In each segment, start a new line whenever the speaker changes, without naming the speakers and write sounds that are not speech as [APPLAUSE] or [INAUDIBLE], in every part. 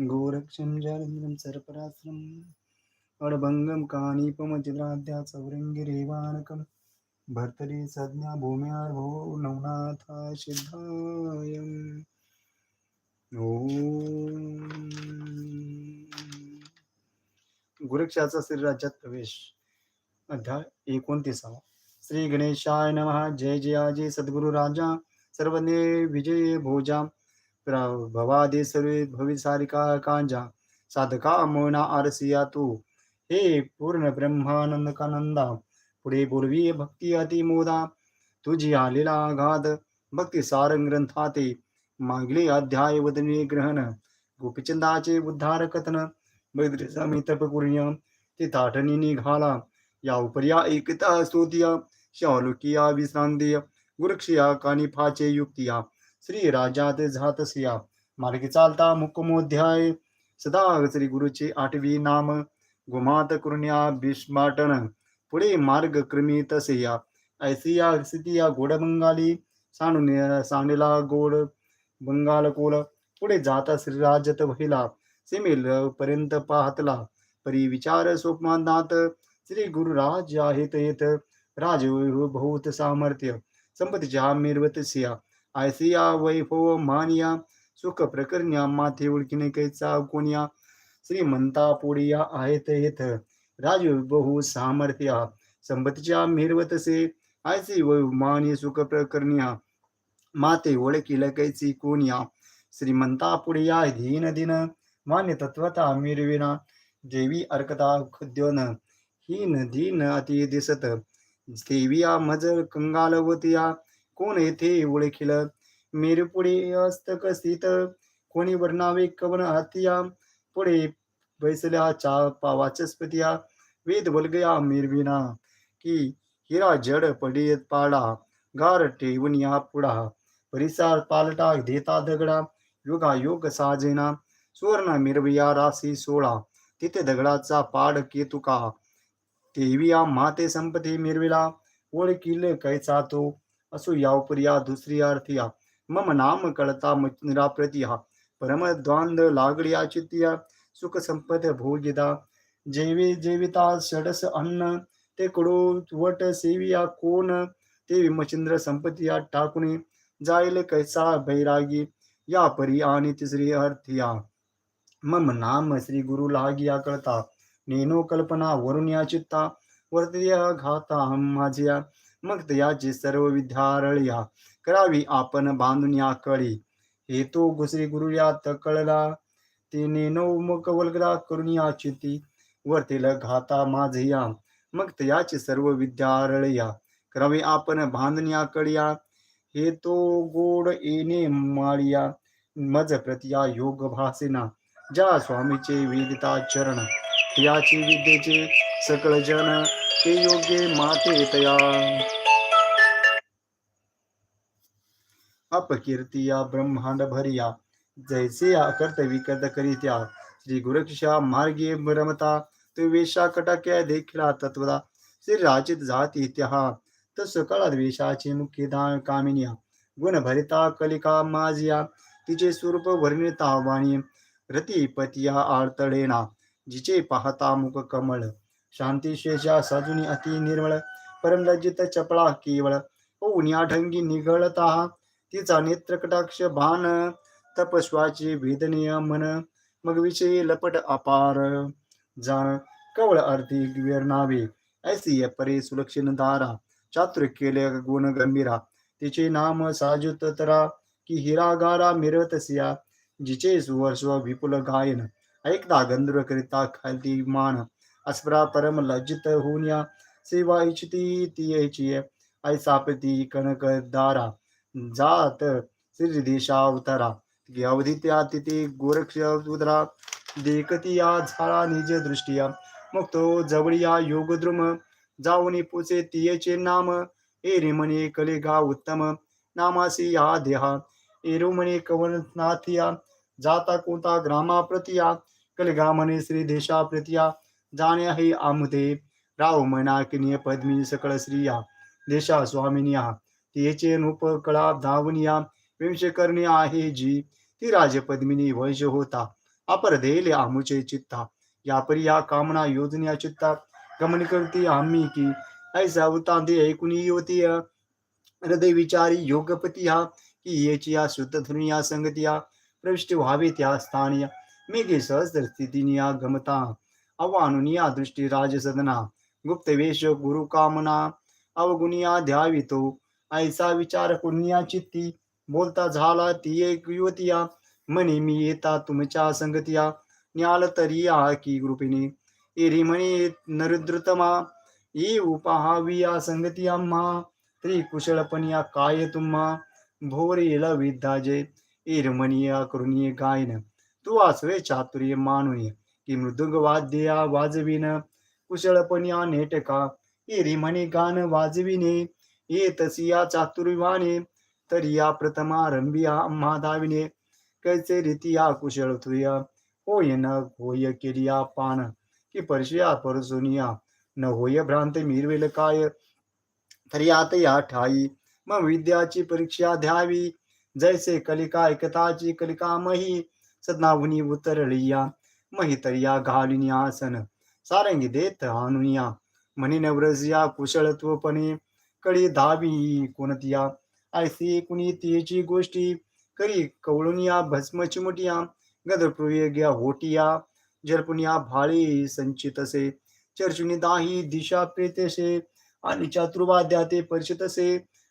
गोरक्षं जालन्द्रं सर्पराश्रम् अडभङ्गं कानीपमचिद्राद्या चौरङ्गिरेवानकं भर्तरि सज्ञा भूम्यार्भो नवनाथा सिद्धायम् गोरक्षाचा श्रीराज्यात प्रवेश. अध्याय एकोणतीसावा. श्री गणेशाय नमः. जय जयाजी सद्गुरु राजा सर्वने विजय भोजा. भवादे सर्वे भविसारिका कांजा साधका मोना आरसिया तू। हे पूर्ण ब्रह्मानंद कानंदा पुढे पूर्वी भक्ती अतिमोदा तुझी आलेला आघात भक्ती सारंग ग्रंथाते। मागले अध्याय वदने ग्रहण गोपीचंदाचे उद्धार कथन। बैद्री तप कुर्य ते ताटणी निघाला। या उपर्या एकता स्तोतिया शालुकिया विश्रांतिय गुरुक्षिया कानिफाचे युक्तिया। श्री राजात झातसिया मार्गी चालता मुक्कमोध्याय. सदा श्री गुरुचे आठवी नाम. गुमात कुर्ण्या भीष्माटन. पुढे मार्ग क्रमी तसया. ऐसिया सितिया गोड बंगाली. सांडून सांडला गोड. बंगाल कोल. पुढे जाता श्रीराजत वहिला सेमेल पर्यंत पाहतला. परी विचार स्वप्नात श्री गुरुराज आहेत येत. राज बहुत सामर्थ्य. संपतीच्या मिरवतसिया आयसिया वैभव मानिया सुख प्रकरण्या माथे ओळखीने कैचा कोणिया श्रीमंता पोडिया आहेत येथ राज बहु सामर्थ्या संपतीच्या मिरवतसे आयसी वैमानी सुख प्रकरण्या माते ओळखील कैची कोणिया श्रीमंता पुढिया धीन दिन मान्य तत्वता मिरविना देवी अर्कता खुद्योन ही नदी न अति दिसत देविया मजर कंगालवतिया कोण येथे ओळखिल मेरे पुढे अस्तक स्थित कोणी वर्णावे कवन हातिया? पुढे बैसल्या चा वाचस्पतिया वेद वलगया मिरविना की हिरा जड पडियत पाडा गार ठेवून या पुढा. परिसार पालटा देता दगडा युगा योग साजेना. सुवर्ण मिरविया राशी सोळा तिथे दगडाचा पाड केतुका. तेविया माते संपती मिरविला ओळखील कैचा तो? असो यावपर्या दुसरी अर्थिया मम नाम कळता प्रतिहा परम द्वांद लागडिया चित्तिया सुख संपद भोगिदा जेवी जेविता षडस अन्न। ते कडू वट सेविया कोण ते विमचंद्र संपतिया टाकुने जाईल कैसा बैरागी। या परी आणि तिसरी अर्थिया मम नाम श्री गुरु लागिया कळता। नेनो कल्पना वरुण या चित्ता वर्तया घाता माझिया। मग त्याची सर्व विद्यारळया करावी आपण बांधून या कळी. हे तो गुसरी गुरु या कळला तिने नो मुख वल्गला करून या चिती. वरतील घाता माझिया मग त्याची सर्व विद्यारळया करावी आपण बांधून या कळ्या. हे तो गोड येणे माळिया मज प्रतिया योग भासेना. ज्या स्वामीचे वेदिता चरण याची विद्येचे सकळ जन ते योग्य माते तया। अपकीर्तिया ब्रह्मांड भरिया। जैसे कर्तवी कर्त करीत्या। श्री गुरक्षा मार्गे रमता तो वेशा कटाक्या देखील तत्वदा। श्री राचित जाती त्या तस कळा द्वेषाची मुख्य दान कामिनिया। गुण भरिता कलिका माजिया। तिचे स्वरूप वर्णिता वाणी रतिपतिया आळतळेना जिचे पाहता मुख कमळ। शांती शेषा अति निर्मळ परमलज्जित चपळा केवळ होऊन ढंगी निगळता तिचा नेत्र कटाक्ष भान तपस्वाची वेदनीय मन मग विषयी लपट अपार. जाण कवळ अर्थी नावे ऐसी परे सुलक्षण दारा चातुर केले गुण गंभीरा तिचे नाम साजुत तरा की हिरागारा मिरतसिया जिचे सुवर्ष विपुल गायन ऐकता गंधर्व करिता खालती मान अस्परा परम लज्जित होऊन सेवा इच्छिती ती याची आई प्रती कणक दारा। जात श्री देशावतारा अवधी त्या तिथे गोरक्ष उदरा देखती या झाला निज दृष्टिया। मग तो जवळिया योगद्रुम। जाऊनी पोचे तियेचे नाम। ए म्हणे कलेगा उत्तम। नामासी या देहा। एरो म्हणे कवनाथिया जाता कोणता ग्रामा प्रतिया। कलेगा म्हणे श्री देशा प्रतिया। जाणे हे आमुदे राव म्हणा किनिय पद्मी सकळ स्त्रिया देशा स्वामिनिया तिचे नूप कळा धावनिया विंश करणे आहे जी ती राजपद्मिनी वैश होता अपर देले आमुचे चित्ता या परिया कामना योजन्या चित्ता गमन करती आम्ही की ऐसा उतांदे ऐकुनी होती हृदय विचारी योगपती हा की याची या शुद्ध धुनिया या प्रविष्ट व्हावे त्या स्थानिया मेघे सहस्र स्थितीनिया गमता अवानुनिया या दृष्टी राजसदना गुप्त वेश गुरु कामना अवगुनिया ध्यावितो ऐसा विचार कुनिया चित्ती बोलता झाला ती एक युवतिया म्हणे मी येता तुमच्या संगतिया न्याल तरी या की कृपेने एरी म्हणे नरुद्रुतमा ये उपहावी या संगती आम्हा तरी कुशळपणिया काय तुम्हा भोरेल विद्याजे एरमणिया करुणीय गायन तू आसवे चातुर्य मानुय की मृदुंग वाद्या वाजविन कुशळपणिया नेटका. एरी म्हणे गान वाजविने ये तसिया चातुर्यवाने तरी या प्रथमारंभी आम्हा दाविने कैसे रीतिया कुशळ तुया होय न होय केलिया पान की परशिया परसुनिया न होय भ्रांत मिरवेल काय. तरी आत या ठाई मग विद्याची परीक्षा द्यावी. जैसे कलिका एकताची कलिका मही सदनावनी उतरलिया महितर्या घालिनी आसन सारंगी देत हानुनिया म्हणे नवरजिया कुशळत्वपणे कडी धावी कोणतिया ऐसी कुणी तिची गोष्टी करी कवळुनिया भस्म चिमुटिया गदप्रुय होटिया जरपुनिया भाळी संचितसे चर्चुनी दाही दिशा प्रेतसे आणि चातुर्वाद्या ते परिचितसे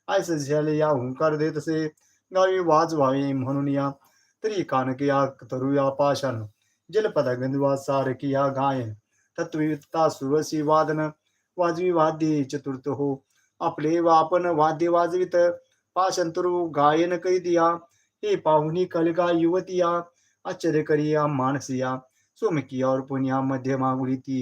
आयस झाले या हुंकार देतसे गावी गावी वाजवावे म्हणून या तरी कानकिया तरुया पाषाण जलपदा गंधवा सारकिया गायन तत्वयुक्ता सुरसी वादन वाजवी वाद्य चतुर्थ हो. आपले वापन आपण वाद्य वाजवित पाशंतरू गायन करीत दिया हे पाहुनी कलिका युवतिया आश्चर्य करिया मानसिया सोमकिया और पुण्या मध्य मागुली ती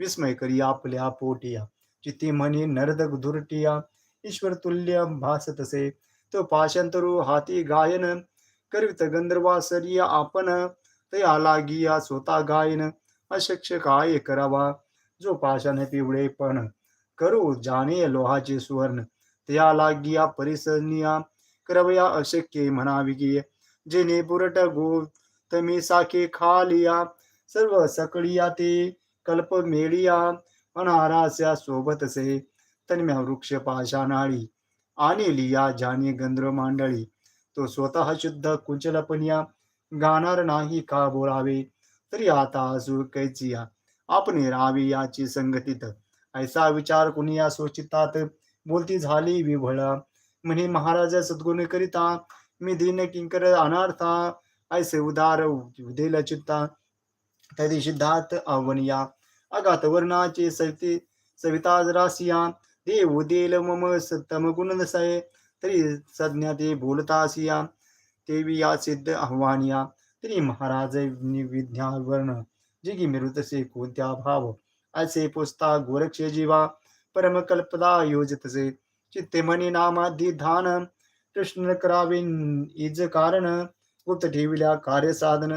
विस्मय करिया आपल्या पोटिया चित्ती म्हणी नरद धुरटिया ईश्वर तुल्य भासतसे तो पाशंतरु हाती गायन करीत गंधर्वा सरिया आपण तया लागिया स्वतः गायन अशक्ष काय करावा. जो पाषाण पिवळे पण करू जाणे लोहाचे सुवर्ण. त्या लागिया परिसनिया करवया अशक्य म्हणावी की जेने बुरट गो तमी साखे खालिया. सर्व सकळिया ते कल्प मेळिया अनारास्या सोबतसे तन्म्या वृक्ष पाषाणाळी आणि लिया जाने गंधर्व मांडळी. तो स्वतः शुद्ध कुंचलपनिया. गाणार नाही का बोलावे? तरी आता असू कैचिया आपण राहावी याची संगतीत. ऐसा विचार कुणी या सोचितात बोलती झाली विभळा म्हणे महाराज सद्गुण करिता मी दिन किंकर अनार्था ऐसे उदार उदेल चित्ता. तरी सिद्धार्थ आवनिया अगात वर्णाचे सविते सविता रासिया देव देल मम सत्तम गुण नसाय. तरी सज्ञा ते बोलतासिया तेवी या सिद्ध आव्हानिया तरी महाराज विद्या वर्ण, जिगी मिरुतसे कोणत्या भाव। असे पुस्ता गोरक्ष जीवा, परम कल्पदा योजतसे चित्ते मनी नामाधी धान, कृष्ण करावे इज़ कारण। गुप्त ठेविल्या कार्य साधन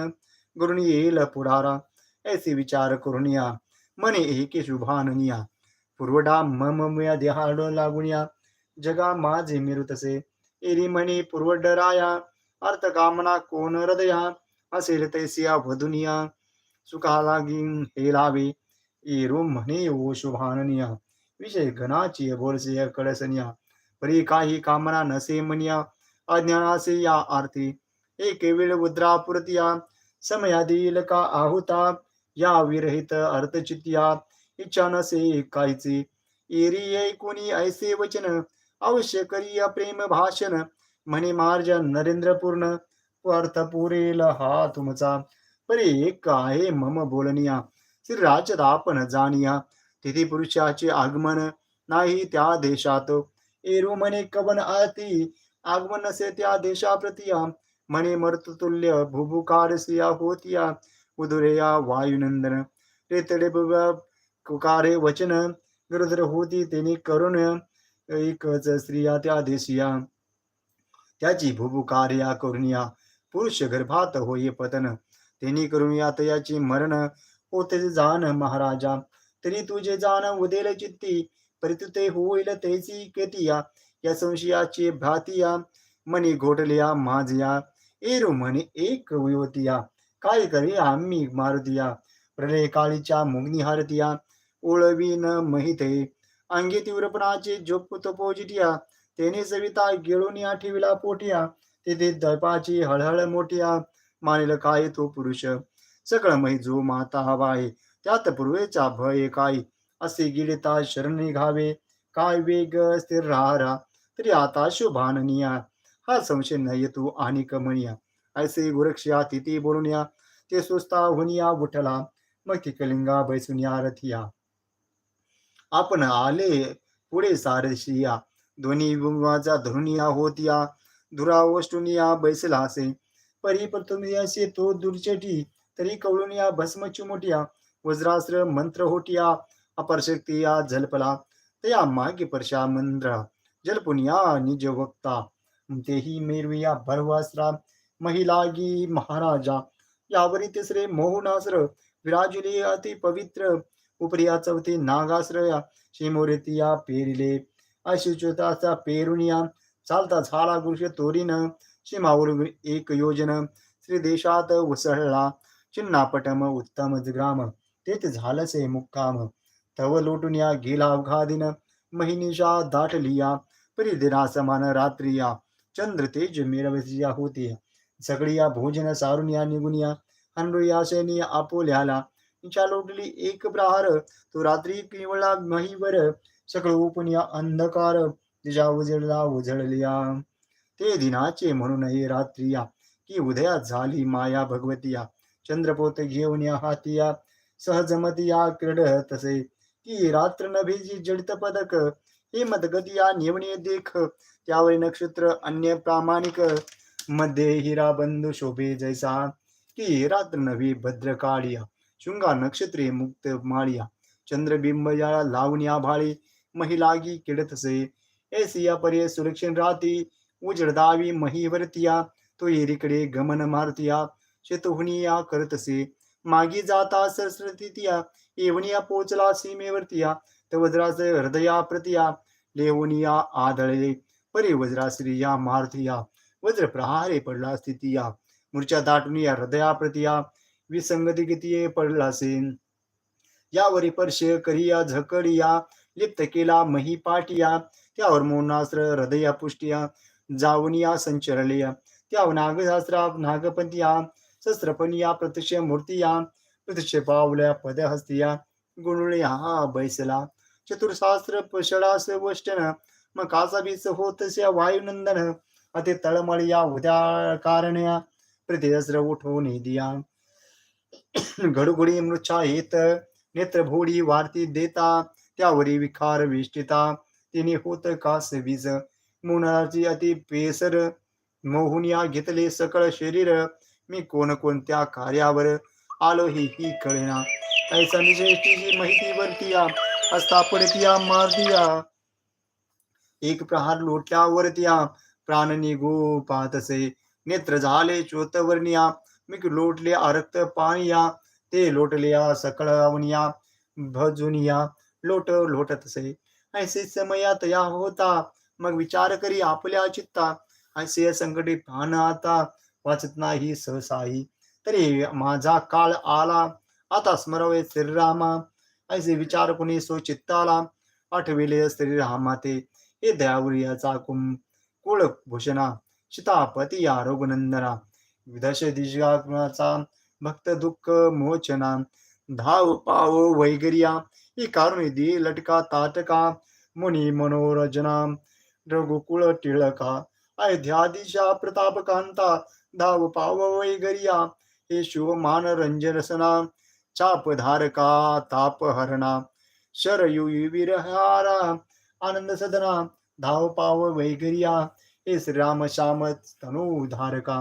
गुरुनी येईल पुढारा। ऐसे विचार करुनिया मने एके शुभाननिया। पूर्वडा मम या देहाड लागुनिया। जगा माझे मिरुतसे एरी म्हणे पूर्वडराया अर्थ कामना कोण हृदया? असेल तैसिया वधुनिया सुखा लागी हे लावे. एरू म्हणे ओ शुभाननिया. विषय घनाची बोलसे कळसनिया. परी काही कामना नसे मनिया. अज्ञानासे या आरती. एक वेळ उद्रापुरतिया समयादील समया देईल का आहुता? या विरहित अर्थचित्या. इच्छा नसे काहीचे. एरी ऐकुनी ऐसे वचन. अवश्य करिया प्रेम भाषण. म्हणे मार्जन नरेंद्र पूर्ण अर्थ पुरेल हा तुमचा. परे एक आहे मम बोलनिया श्री आपण जाणिया तिथे पुरुषाचे आगमन नाही त्या देशात. एरू म्हणे कवन आती आगमन नसे त्या देशाप्रतिया. म्हणे मर्ततुल्य भुभुकारसिया होतिया उदुरेया वायुनंदन. रेतडे कुकारे वचन गरुद्र होती तेने करुण एकच स्त्रिया त्या देशिया. त्याची भुभुकार्या करुनिया पुरुष गर्भात होई पतन. तेने करुनिया तयाची मरण. होते जाण महाराजा. तरी तुझे जाण उदेल चित्ती. परितुते होईल तेची केतिया. या संशयाची भ्रातिया मनी घोटलिया माझिया. एरू म्हणे एक युवतिया. काय करी आम्ही मारुतिया? प्रलय काळीच्या मुग्नी हारतिया. ओळवीन महिते. अंगी तीव्रपणाचे जोप पोजिटिया तेने सविता गिळून ठेविला पोटिया तेथे दपाची हळहळ मोठिया मानेल काय तो पुरुष सकळ मही जो माता हवा आहे त्यात पूर्वेचा भय काय असे गिळता शरण निघावे काय वेग स्थिर राहारा तरी आता शुभाननिया हा संशय नाही तू आणि कमनिया ऐसे गुरक्षया तिथे बोलून या ते सुस्ता हुनिया उठला मग ती कलिंगा बैसून या रथिया आपण आले पुढे सारशिया दोन्ही विवाचा धरुनिया होतिया दुरावष्टुनिया बैसल असे परी तुम्ही तो दुर्चटी तरी कवळुनिया भस्म चिमुटिया वज्रास्त्र मंत्र होटिया अपरशक्ती या झलपला तया मागे परशा मंद्र जलपुनिया निज वक्ता. तेही मेरविया भरवास्त्रा महिलागी महाराजा यावरी तिसरे मोहनास्त्र विराजुले अति पवित्र उपरिया चौथे नागाश्रया शिमोरेतिया पेरिले अशुचुताचा पेरुनिया चालता झाला गुरुष तोरीन सीमावर एक योजन श्री देशात उसळला चिन्नापटम उत्तम ग्राम तेथ झालसे मुक्काम. तव लोटून या गेला अवघादिन महिनिशा दाटलिया परिदिना समान रात्रिया चंद्र तेज मिरवसिया होती. सगळिया भोजन सारुनिया निगुनिया हनरुया सैनी आपोल्याला लोटली एक प्रहार तो रात्री केवळा महीवर सकळ उपनिया अंधकार तिच्या उजळला उजळलिया. ते दिनाचे म्हणून हे रात्रिया की उदयात झाली माया भगवतिया. चंद्रपोत घेऊन या हातिया सहजमतिया क्रीड तसे. की रात्र नभेजी जडित पदक हे मतगतिया नेवणे देख. त्यावर नक्षत्र अन्य प्रामाणिकमध्ये हिरा बंधू शोभे जैसा. की रात्र नभी भद्र काळिया शुंगा नक्षत्रे मुक्त माळिया. चंद्रबिंब या लावण्या भाळी महिलागी किडतसे ऐसिया पर्य सुरक्षण राहती उजडदावी महीवरतिया तो येरीकडे गमन मारतिया शेतहुनिया करतसे मागी जाता सरस्वतीतिया येवनिया पोचला सीमेवरतिया तर वज्राच हृदया प्रतिया लेवनिया आदळे परे वज्राश्री या मारतिया वज्र प्रहारे पडला स्थितिया मूर्छा दाटून या हृदया प्रतिया विसंगती गतीये पडला सेन यावरी परश करिया झकडिया लिप्त केला मही पाटिया त्यावर मोनास्त्र हृदया पुष्टिया जावनिया संचरलिया त्या नागशास्त्रा नागपंतिया शस्त्रपनिया प्रत्यक्ष मूर्तिया प्रत्यक्ष पावल्या पदहस्तिया गुणुळे हा बैसला चतुर्शास्त्र पशडास वष्टन मग काचा बीच होतस्या वायुनंदन अति तळमळिया उद्या कारण्या प्रतिशस्त्र उठवून दिया. घडुघडी मृच्छा हेत नेत्रभोडी वारती देता त्यावरी विखार विष्टिता तिने होत कास वीज. मुनाची अति पेसर मोहुनिया घेतले सकळ शरीर. मी कोण कोणत्या कार्यावर आलो ही ही कळेना. ऐसा निश्चितीची माहिती वरतिया हस्तापडतिया मारतिया. एक प्रहार लोटल्यावरतिया प्राण निघो पाहतसे. नेत्र झाले चोतवर्णिया मी लोटले आरक्त पाणिया. ते लोटल्या सकळ अवनिया भजुनिया. लोट लोटतसे ऐसे समयात या होता मग विचार करी आपल्या चित्ता. ऐसे संकटी पाहण आता वाचत नाही सहसाही तरी माझा काळ आला आता स्मरवे श्रीरामा. ऐसे विचार कुणी सो चित्ताला आठविले श्रीरामा ते. हे दयावरियाचा कुम कुळ भूषणा. सीतापती या रघुनंदना दश दिशाचा भक्त दुःख मोचना. धाव पाव वैगरिया. ही कारुणी दी लटका ताटका मुनी मनोरजना रघुकुळ टिळका अयोध्यादिशा प्रतापकांता धाव पाव वैगरिया हे शुभमान रंजनसना चाप धारका ताप हरणा शरयु विरहारा आनंद सदना धाव पाव वैगरिया हे श्रीराम श्याम तनु धारका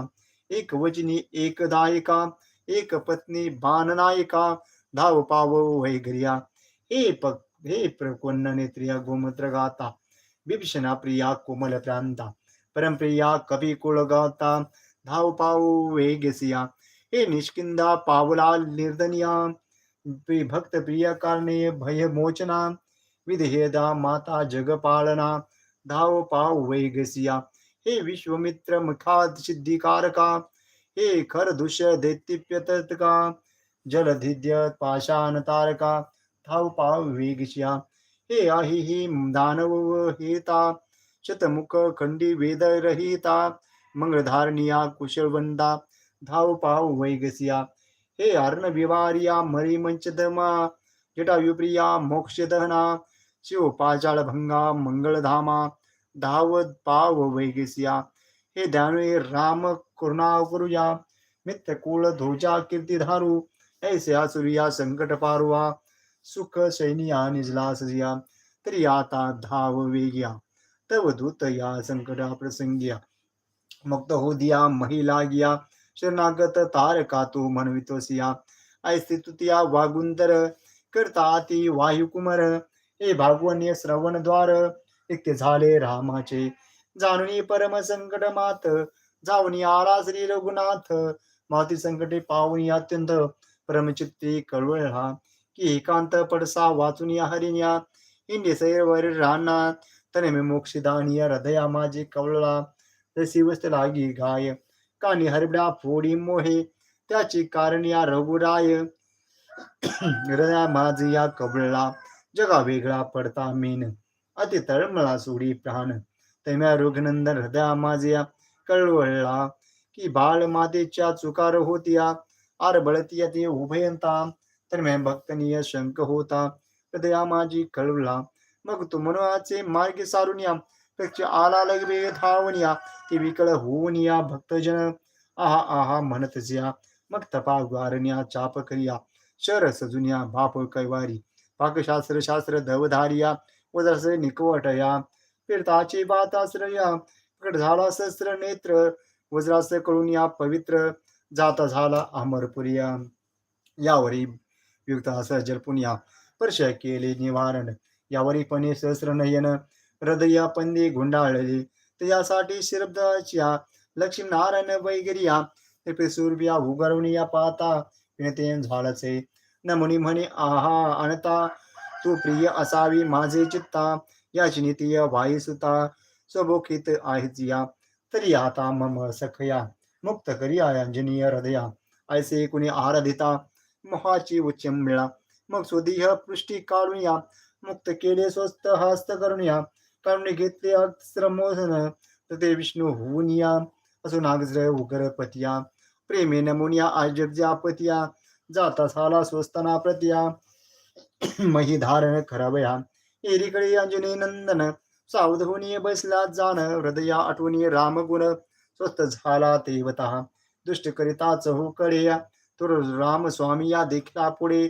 एक वचनी एक दायिका एक पत्नी बाणनायका धाव पाव वैगरिया हे प हे प्रकोन्न गोमूत्र गाता बिभीषणा प्रिया कोमल प्रांता परमप्रिया कवी कुळ गाता धाव वेगसिया हे निष्किंदा पावला निर्दनिया भक्त प्रिय कारणे भय मोचना विधेयदा माता जगपालना धाव पाव वैगसिया हे विश्वमित्र मुखात सिद्धिकारका हे खर दुष्य दैत्यप्यत का जलधिद्य पाषाण तारका धाव पाव हे आहि ही दानव हेता शतमुख खंडी वेदरहिता मंगळधारणिया कुशलवंदा धाव पाव वैगसिया। हे अर्णविवार्या विवारिया जटायुप्रिया मोक्षदहना शिव मंगळधामा धावत पाव वैगसिया। हे दानवे राम करुणा करूया मित्र कुळ ध्वजा कीर्ती ऐसे आसुरिया संकट पारुवा सुख सैनिया निजला सजिया तरी आता धाव वेगिया तव दूत या संकटा प्रसंगिया। मुक्त हो दिया महिला गिया शरणागत तारका तू म्हणवितोसिया ऐसे तुतिया वागुंतर करता ती वायुकुमर हे भागवन्य श्रवण द्वार इतके झाले रामाचे। जाणून परम संकट मात जावनी आला श्री रघुनाथ। माती संकटे पावनी अत्यंत परमचित्ती कळवळला की एकांत पडसा वाचून या हरिण्या. इंडी सैरवर राहणार तने मी मोक्षदानिया हृदया माझे कवळला. तशी वस्त लागी गाय कानी हरबडा फोडी मोहे. त्याची कारण या रघुराय. हृदया माझे या कवळला जगा वेगळा पडता मीन. अति तळमळा सोडी प्राण. तेम्या रुग्नंदन हृदया माझ्या कळवळला. की बाळ मातेच्या चुकार होत्या. आर बळतिया ते उभयंता. तर मैं भक्तनीय शंक होता हृदया माझी कळवला मग तू मनोचे मार्ग सारून या पेक्ष आला लगवे धावनिया ते विकळ होऊन या भक्तजन। आहा आहा म्हणत जिया मग तपा ग्वारण्या चाप करिया शर सजुनिया बाप कैवारी। पाकशास्त्र शास्त्र धवधारिया वजरस निकवटया फिरताची बात आश्रया प्रकट झाला सहस्र नेत्र वज्रास कळून या पवित्र जाता झाला अमरपुरिया। यावरी युक्त असं जलपुनिया स्पर्श केले निवारण. यावरी पणे सहस्र नयन. हृदया पंदे गुंडाळले त्यासाठी शिरब्दाच्या लक्ष्मी नारायण वैगरिया ते सूर्या उगरवणिया पाता विनते झाडचे न मुनी म्हणे आहा अनता तू प्रिय असावी माझे चित्ता. याची नितीय वायुसुता स्वभोखित आहेच या. तरी आता मम सखया. मुक्त करिया अंजनीय हृदया. ऐसे कुणी आराधिता. मोहाची उच्चंबिळा मग स्वदेह पृष्टी काढून या मुक्त केले स्वस्त हस्त करून या काढून घेतले अक्षरमोहन तर ते विष्णू होऊन या. असून नागजय उग्रपतिया. प्रेमे नमुनिया आजब्जा पतिया जाता साला स्वस्तना प्रतिया. मही धारण खराबया. एरीकडे अंजनी नंदन. सावध होणी बसला जाण. हृदया आठवणी रामगुण स्वस्त झाला देवता दुष्ट करिताच हो कडेया तुर राम स्वामी या देखला पुढे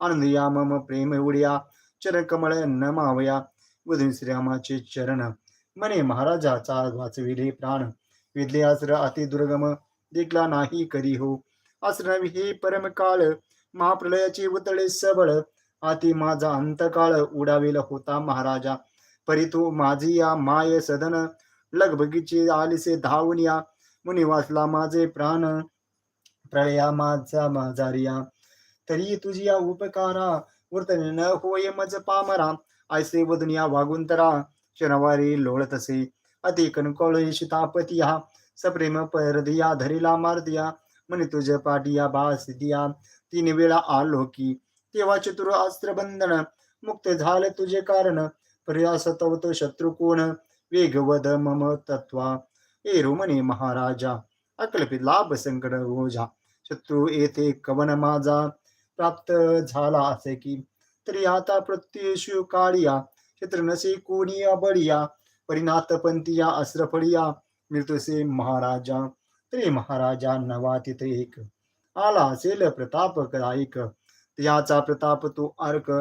आनंद या मम प्रेम उड्या। चरण कमळ मावया बुधून श्रीरामाचे चरण। मने महाराजाचा वाचविले प्राण। विदले आसर अति दुर्गम। देखला नाही करी हो। आसर हे परम काळ महाप्रलयाचे उतळे सबळ। आती माझा अंतकाळ उडावेला होता महाराजा। परी माझी या माय सदन। लगबगीचे आलिसे धावून या। मुनी वाचला माझे प्राण। प्रळया माझा माझारिया तरी तुझी या उपकारा वर्तन न होय मज पामरा। ऐसे वदनिया वागुंतरा शनवारी लोळत असे अति कणकोळ शितापतिया सप्रेम परदिया धरिला मारदिया। म्हणे तुझ पाटिया बास दिया। तीन वेळा आलो की तेव्हा चतुर अस्त्र बंधन। मुक्त झाले तुझे कारण प्रयास शत्रुकोण। वेगवद मम तत्वा ए रोमने महाराजा! अकल्पित लाभ संकट ओझा. शत्रू येथे कवन माझा. प्राप्त झाला असे की तरी आता प्रत्येशु काळिया. शत्र नसे कोणी बळिया. परिनाथ पंथिया अस्रफळिया मृत्यूसे महाराजा. तरी महाराजा नवा तिथे एक. आला असेल प्रताप करायक याचा प्रताप तो अर्क.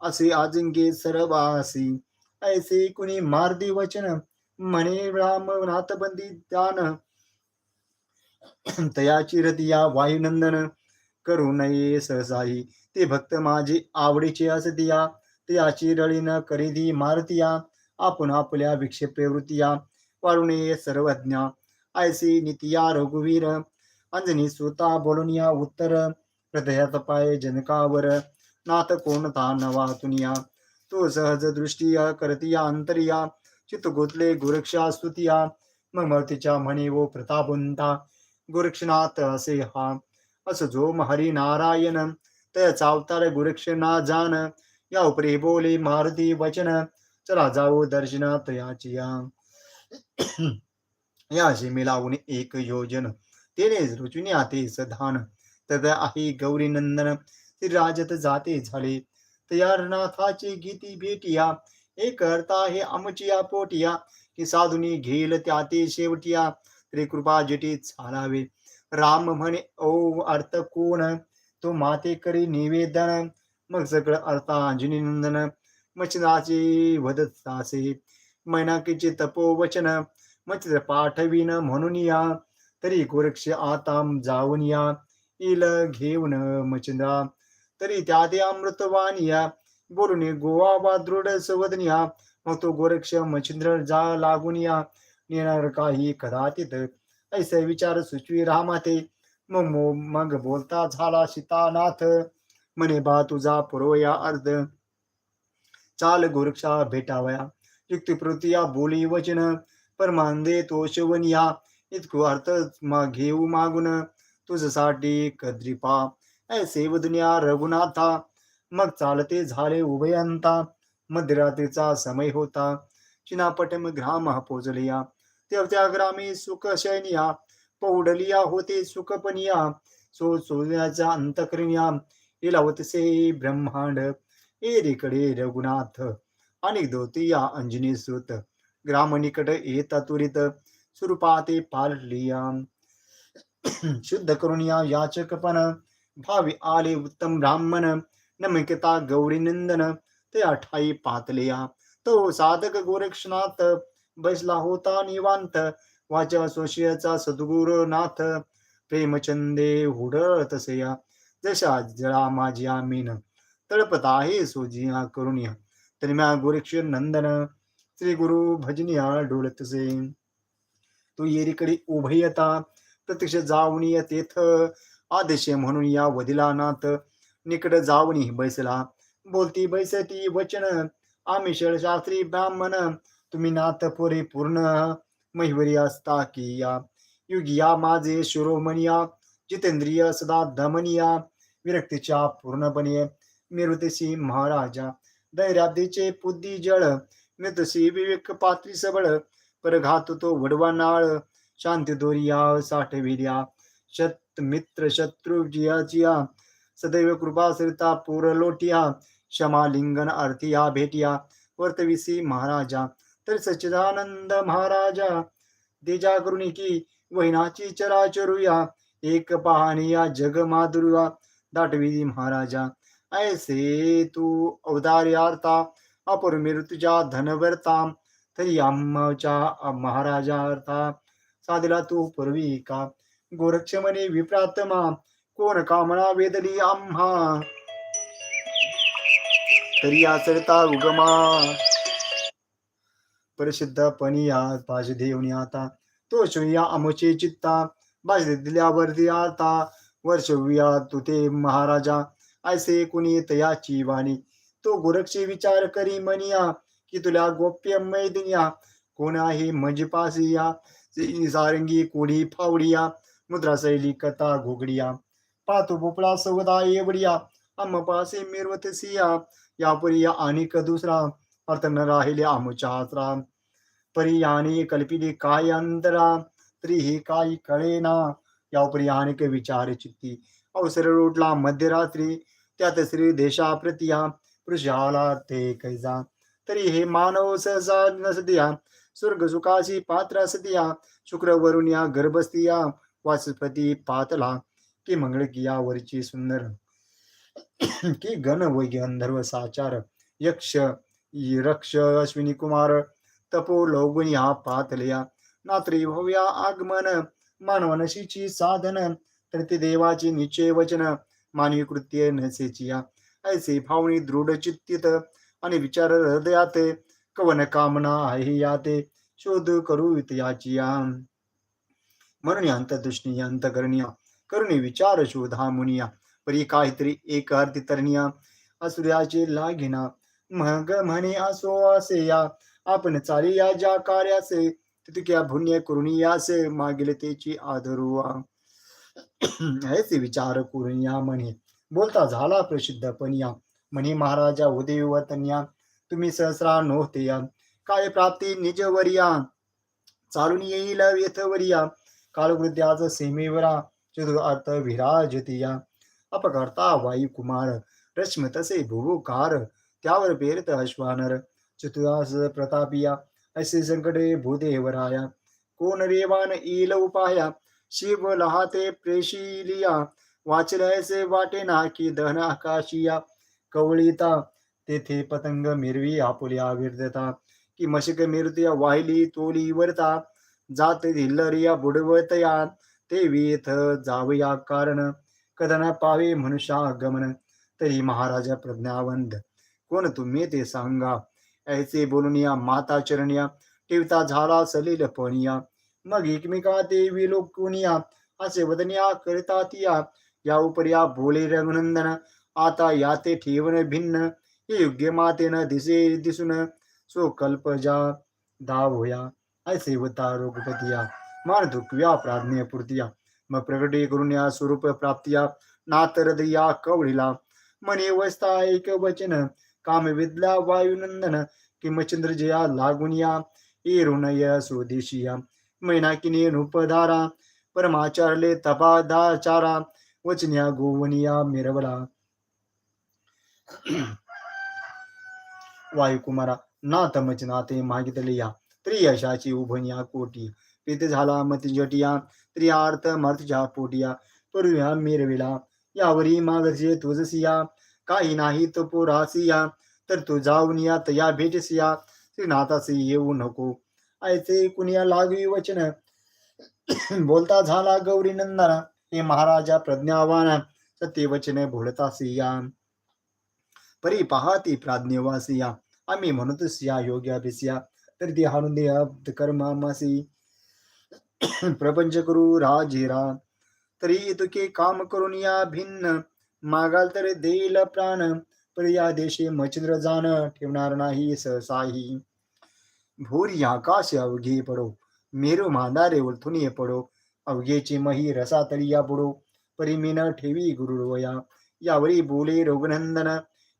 असे आजिंगे सर्वासी. ऐसे कुणी मार्दी वचन म्हणे राम नाथबंदी त्यान [CLEARS THROAT] तयाची रतिया वायुनंदन करू नये सहसाही. ते भक्त माझे आवडीचे असतिया. त्याची रळी न करीदी मारतिया. आपण आपल्या विक्षेपे वृत्तिया वाळुणे सर्वज्ञा. आयसी नितिया रघुवीर. अंजनी सुता बोलुनिया उत्तर. हृदयात पाय जनकावर. नाथ कोणता नवा तुनिया तो सहज दृष्टिया करतिया अंतरिया. चित गोतले गुरक्षा स्तुतिया. मग मर्तीच्या म्हणे वो प्रतापवंता गोरक्षनाथ असे हा अस जो हरी नारायण त्याचा अवतार गोरक्षना जान। या उपरी बोले मारुती वचन चला जाऊ दर्शनात याची या [CLEARS THROAT] याशी मिलावून एक योजन तेने रुचुनी आते सधान। तद आहे गौरी नंदन राजत जाते झाले। तयारनाथाची गीती भेटिया एक करता हे आमचिया पोटिया। की साधुनी घेल त्या ते शेवटिया। तरी कृपा चालावे. राम म्हणे ओ अर्थ कोण? तो माते करी निवेदन. मग सगळं अर्थांजनी नंदन. मचनाचे वदत सासे. मैनाकीचे तपोवचन. मचित्र पाठविन म्हणून या. तरी गोरक्ष आता जाऊन या. इल घेऊन मचिंद्रा तरी त्या ते अमृतवान या. बोलून गोवा वा दृढ सवदनिया मग तो गोरक्ष मचिंद्र जा लागून या. नेणार काही कदाचित. ऐसे विचार सुचवी रामाते. मग मो- मग बोलता झाला सीतानाथ. म्हणे बा तुझा पुरोया अर्ध. चाल गोरक्षा भेटावया. युक्तिप्रतिया बोली वचन. परमांदे तो शवनिया इतको अर्थ मा घेऊ मागून. तुझसाठी कद्रिपा. ऐसे वदनिया रघुनाथा. मग चालते झाले उभयंता. मध्यरात्रीचा समय होता. चिनापटम ग्राम पोचलिया त्या ग्रामी सुख पौडलिया होते सुखपनिया सो सोन्याच्या अंतकरनिया इलावतसे ब्रह्मांड एरीकडे रघुनाथ आणि दोतिया अंजनी सुत ग्राम निकट येता तुरित स्वरूपाते पाललिया शुद्ध करून या याचकपण भावी आले उत्तम ब्राह्मण नमिकता गौरी नंदन ते अठाई पातलिया तो साधक गोरक्षनाथ बसला होता निवांत वाचा सोशियाचा सद्गुरुनाथ. प्रेमचंदे हुडतसया जशा जळा माझ्या मीन तळपत आहे सोजिया करुणिया तन्म्या गोरक्ष नंदन. श्री गुरु भजनिया डोळतसे तू येरीकडे उभयता प्रत्यक्ष जावणी तेथ. आदेश म्हणून या वदिला नाथ. निकट जावणी बैसला बोलती बैसती वचन. आम्ही शास्त्री ब्राह्मण तुम्ही नाथपुरी पूर्ण महिवरी असता की या युगिया माझे शिरोमणिया जितेंद्रिय सदा धमनिया विरक्तीच्या पूर्णपणे मिरुतसी महाराजा दैराब्दीचे बुद्धी जळ मृतसी विवेक पात्री सबळ परघात तो वडवा नाळ शांती दोरिया साठविर्या शत मित्र शत्रु जिया जिया सदैव कृपा सरिता पूर लोटिया क्षमा लिंगन अर्थिया भेटिया वर्तविसी महाराजा तर सच्चिदानंद महाराजा देजा की वहिनाची चराचरुया एक पाहणीया जग माधुर्या दाटविधी महाराजा. ऐसे तू अवतार्यार्था अपुर तुझ्या धनवर्ता तरी महाराजा महाराजार्था साधला तू पूर्वी का? गोरक्षमणी म्हणे विप्रातमा कोण कामना वेदली आम्हा? तरी आचरता उगमा. परिशुद्ध पनिया पाज देवनी आता. तो शिवया अमुचे चित्ता. बाज दिल्यावरती आता वर्षविया तुते महाराजा. ऐसे कुणी तयाची वाणी. तो गोरक्षी विचार करी मनिया की तुला गोप्य मैदिनिया. कोण आहे मज पासिया. सारंगी कोणी फावडिया. मुद्रा शैली कथा घोगडिया. पातू भोपळा सवदा एवढिया. आम पासे मिरवत सिया. यापरी आणि दुसरा. अर्थ न राहिले आमच्या आसरा परी कल्पिले कल्पिली काय अंतरा तरी हे काही कळेना यापरी अनेक विचार चित्ती। अवसर उठला मध्यरात्री त्यात श्री देशाप्रतिया पुरुषाला ते कैजा। तरी हे मानव सहसा नसदिया स्वर्ग सुखाची पात्र असदिया शुक्र वरून या गर्भस्तिया वाचस्पती पातला की मंगळ किया वरची सुंदर। की गण वैग्य गंधर्व साचार यक्ष रक्ष अश्विनी कुमार तपो लौगुण या पातलया। नात्री भव्या आगमन मानवनशीची साधन तर देवाची निश्चय वचन मानवी कृत्य नसेचिया। ऐसे भावनी दृढ चित्तित आणि विचार हृदयात कवन कामना आहे याते शोध करू याची म्हणून अंतदृष्टी अंतकरणीया करुणी विचार शोधा मुनिया परी काहीतरी एक अर्थी तरणीया असुर्याचे लागिना मग म्हणे असो असे या आपण चाली या ज्या कार्यासे तितक्या पुण्य कुरुणियासे यासे मागील तेची आदरुवा [CLEARS THROAT] ऐसे विचार करून या म्हणे बोलता झाला प्रसिद्ध पण या म्हणे महाराजा उदय वतन्या तुम्ही सहस्रा नव्हते या काय प्राप्ती निजवरिया? चालून येईल व्यथवरिया कालवृद्धाच सीमेवरा चतुर अर्थ विराजतिया। अपकर्ता वायुकुमार रश्म तसे भुवकार त्यावर पेरत अश्वानर। चतुरास प्रतापिया असे संकटे भूदेवराया कोण रेवान इल उपाया? शिव लहाते प्रेशिलिया. वाचलयसे वाटे ना की दहन आकाशिया. कवळीता तेथे पतंग मिरवी आपुल्या विरदता की मशक मिरतिया वाहिली तोली वरता. जात धिल्लरिया बुडवतया. ते वीथ जावया कारण. कदन पावे मनुष्या गमन. तरी महाराजा प्रज्ञावंत. कोण तुम्ही ते सांगा? ऐसे बोलूनिया माता चरणिया टिवता झाला सलील पणिया मग एकमेका ते विलोकुनिया असे वदनिया करता तिया। या उपरिया बोले रघुनंदन आता या ते ठेवण भिन्न। हे योग्य मातेन दिसे दिसून सो कल्पजा दाव होया। ऐसे वता रघुपतिया मान दुखव्या प्राज्ञ पूर्तिया। मग प्रगटे करून या स्वरूप प्राप्तिया नातरदया कवळीला। मने वस्ता एक वचन काम विदला वायुनंदन किमचंद्र जया लागुनिया एरुनय एरुणय स्वदेशिया मैनाकिनी रूपधारा परमाचारले तपादाचारा वचनिया गोवनिया मिरवला। वायुकुमारा नाथ मचनाते मागितले या त्रियशाची उभनिया कोटी पित झाला मत जटिया त्रियार्थ मर्थच्या पोटिया पूर्व्या मिरविला यावरी मागचे तुझसिया काही नाही तो पोरासिया तर तू जाऊन या तया भेटसिया श्रीनाथासी येऊ नको. ऐसे कुणिया लागवी वचन. बोलता झाला गौरी नंदना. हे महाराजा प्रज्ञावान. सत्य वचन भोलतासी या परी पहाती प्राज्ञवासिया आम्ही म्हणतो सिया योग्याभिसिया तर ती हाणून दे कर्मामासी प्रपंच करू राजेरा तरी तुके काम करून या भिन्न. मागाल तर देईल प्राण पर या देशे मचिंद्र जाण ठेवणार नाही सहसाही. भूरी आकाश अवघे पडो मेरू मांदारे उलथुनी पडो अवघेची मही रसा तळिया पडो परी मीन ठेवी गुरुवया यावरी बोले रघुनंदन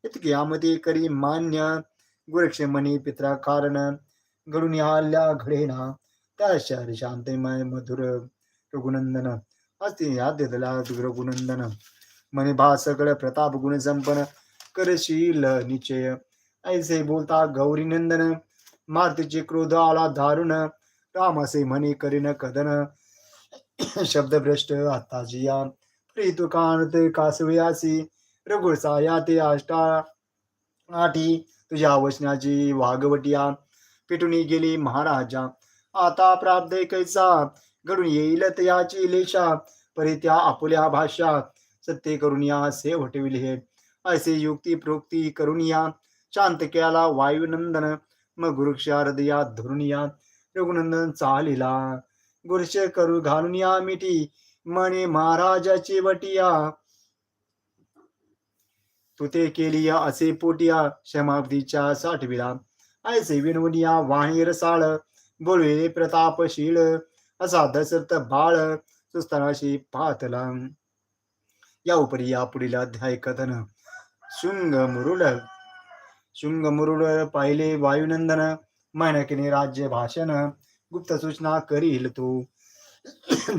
इतके आमते करी मान्य. गुरक्ष मनी पित्रा कारण घडून आल्या घडेना. त्या शहर शांतमय मधुर रघुनंदन असते दिला रघुनंदन म्हणे भा सगळं प्रताप गुण संपन करशील निश्चय ऐसे बोलता गौरी नंदन मारुतीचे क्रोध आला दारुण राम असे म्हणे करीन कदन शब्दभ्रष्ट आत्ताजिया प्रीतु कांत कासव्यासी रघुसाया ते अष्टा आठी तुझ्या वचनाची वाघवटिया पिटुनी गेली महाराजा आता प्राप्त कैसा घडून येईल त्याची लेशा परी त्या आपुल्या भाषा सत्य करून या से वटविले असे युक्ती प्रोक्ती करून या. शांत केला वायुनंदन. मग गुरुक्षा हृदयात धरून या. रघुनंदन चालिला. गुरुश करू घालून या मिठी. म्हणे महाराजाची वटिया तुते केली या असे पोटिया क्षमाब्दीच्या साठविला. ऐसे विनवनिया वाणी रसाळ. बोलवे प्रतापशील. असा दशरथ बाळ. सुस्तानाशी पाहतला या उपरी या पुढील अध्याय कथन. शुंग मुरुड शुंग मुरुड पाहिले वायुनंदन मैनकीने राज्य भाषण. गुप्त सूचना करील तू.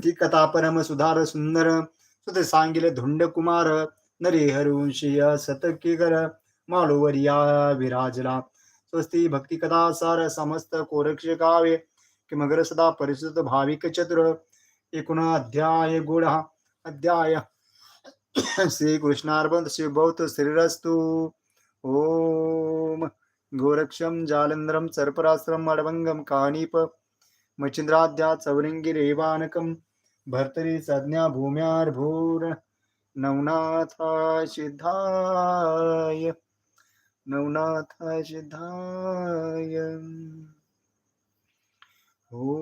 ती कथा परम सुधार सुंदर. सुत सांगिले धुंड कुमार नरी हरुंशी सतकी कर मालोवरिया विराजला. स्वस्ती भक्ती कथा सार समस्त कोरक्ष गावे किमगर सदा परिसुत भाविक चतुर. एकूण अध्याय गुढ अध्याय श्री कृष्णार्पण शिवबौत श्रीरस्तु ओम गोरक्षम जालंधरम सर्परास्त्रम अडवंगम काणीप मचिंद्राद्या चौरिंगी रेवानकम भर्तरी संज्ञा भूम्यार्भूर नवनाथा सिद्धाय नवनाथा सिद्धाय ओ